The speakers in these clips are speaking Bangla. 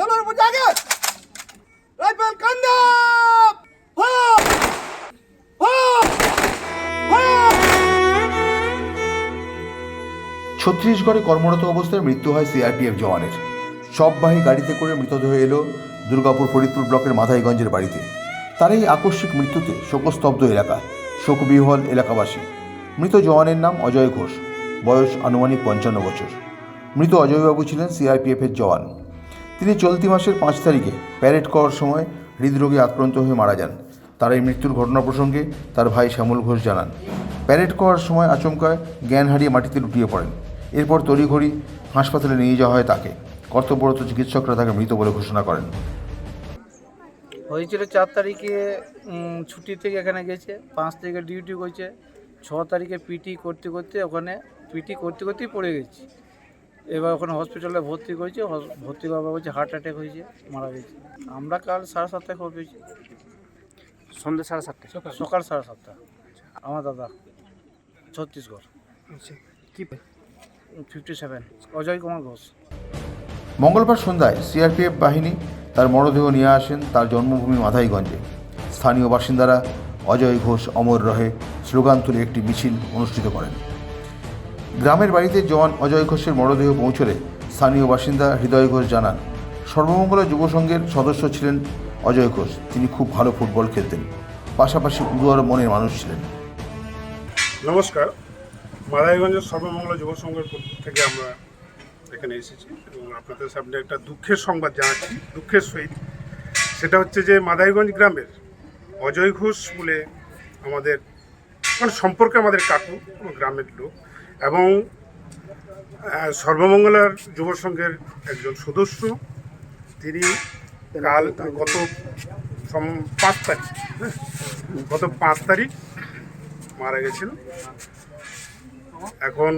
খেলোয়াড় বুঝে আগে। রাইফেল ছত্তিশগড়ে কর্মরত অবস্থায় মৃত্যু হয় সিআরপিএফ জওয়ানের। সববাহী গাড়িতে করে মৃতদেহ এলো দুর্গাপুর ফরিদপুর ব্লকের মাথাইগঞ্জের বাড়িতে। তার এই আকস্মিক মৃত্যুতে শোকস্তব্ধ এলাকা, শোকবিহল এলাকাবাসী। মৃত জওয়ানের নাম অজয় ঘোষ, বয়স আনুমানিক পঞ্চান্ন বছর। মৃত অজয়বাবু ছিলেন সিআরপিএফের জওয়ান। তিনি চলতি মাসের পাঁচ তারিখে প্যারেড করার সময় হৃদরোগে আক্রান্ত হয়ে মারা যান। তার এই মৃত্যুর ঘটনা প্রসঙ্গে তার ভাই শ্যামল ঘোষ জানান। প্যারেড করার সময় আচমকায় জ্ঞান হারিয়ে মাটিতে লুটিয়ে পড়েন। এরপর তড়িঘড়ি হাসপাতালে নিয়ে যাওয়া হয় তাকে। কর্তব্যরত চিকিৎসকরা তাকে মৃত বলে ঘোষণা করেন। হয়েছিল চার তারিখে ছুটি থেকে এখানে গেছে। পাঁচ তারিখে ডিউটি করছে। ছ তারিখে পিটি করতে করতে ওখানে পিটি করতে করতেই পড়ে গেছি। এবার ওখানে হসপিটালে ভর্তি করেছে ভর্তি বাবা বলছে হার্ট অ্যাটাক হয়েছে মারা গেছে। আমরা কাল সাড়ে সাতটায় খবর পেয়েছি। সন্ধ্যে সাড়ে সাতটায়? সকাল। সাড়ে সাতটা। আমার দাদা ছত্তিশগড়। আচ্ছা কি ফিফটি সেভেন অজয় কুমার ঘোষ। মঙ্গলবার সন্ধ্যায় সিআরপিএফ বাহিনী তার মরদেহ নিয়ে আসেন তার জন্মভূমি মাথাইগঞ্জে স্থানীয় বাসিন্দারা অজয় ঘোষ অমর রহে স্লোগান তুলে একটি মিছিল অনুষ্ঠিত করেন। গ্রামের বাড়িতে জওয়ান অজয় ঘোষের মরদেহ পৌঁছলে স্থানীয় বাসিন্দা হৃদয় ঘোষ জানান, সর্বমঙ্গলা যুব সংঘের সদস্য ছিলেন অজয় ঘোষ। তিনি খুব ভালো ফুটবল খেলতেন। পাশাপাশি উদার মনের মানুষ ছিলেন। নমস্কার। মাদারীগঞ্জের সর্বমঙ্গল যুব সংঘের থেকে আমরা এখানে এসেছি এবং আপনাদের সামনে একটা দুঃখের সংবাদ জানাচ্ছি, দুঃখের সহিত। সেটা হচ্ছে যে মাদারীগঞ্জ গ্রামের অজয় ঘোষ বলে আমাদের মানে সম্পর্কে আমাদের কাকু গ্রামের লোক এবং সর্বমঙ্গলার যুব সংঘের একজন সদস্য তিনি কাল গত পাঁচ তারিখ হ্যাঁ, গত পাঁচ তারিখ মারা গেছিল এখন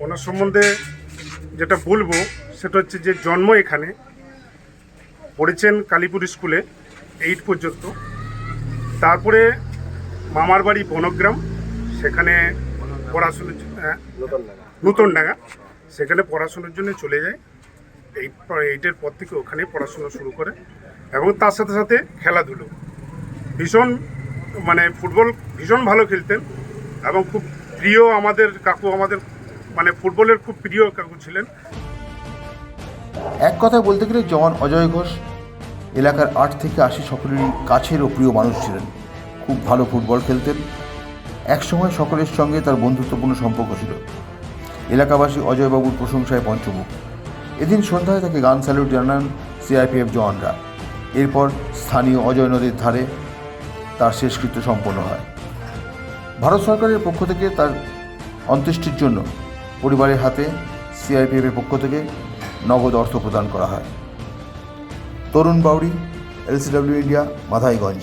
ওনার সম্বন্ধে যেটা বলব সেটা হচ্ছে যে জন্ম এখানে পড়েছেন কালীপুর স্কুলে এইট পর্যন্ত। তারপরে মামার বাড়ি বনগ্রাম সেখানে পড়াশোনার জন্য হ্যাঁ, নূতন ডাঙ্গা সেখানে পড়াশোনার জন্য চলে যায়। এইট এইটের পর থেকে ওখানে পড়াশোনা শুরু করে এবং তার সাথে সাথে খেলাধুলো। ভীষণ মানে ফুটবল ভীষণ ভালো খেলতেন এবং খুব প্রিয় আমাদের কাকু আমাদের মানে ফুটবলের খুব প্রিয় কাকু ছিলেন। এক কথায় বলতে গেলে জওয়ান অজয় ঘোষ এলাকার আট থেকে আশি সকলেরই কাছের ও প্রিয় মানুষ ছিলেন। খুব ভালো ফুটবল খেলতেন। একসময় সকলের সঙ্গে তার বন্ধুত্বপূর্ণ সম্পর্ক ছিল। এলাকাবাসী অজয়বাবুর প্রশংসায় পঞ্চমুখ। এদিন সন্ধ্যায় তাকে গান স্যালুট জানান সিআইপিএফ জওয়ানরা। এরপর স্থানীয় অজয় নদীর ধারে তার শেষকৃত্য সম্পন্ন হয়। ভারত সরকারের পক্ষ থেকে তার অন্ত্যেষ্টির জন্য পরিবারের হাতে সিআইপিএফের পক্ষ থেকে নগদ অর্থ প্রদান করা হয়। Tarun Bauri LCW India, Mathaiganj.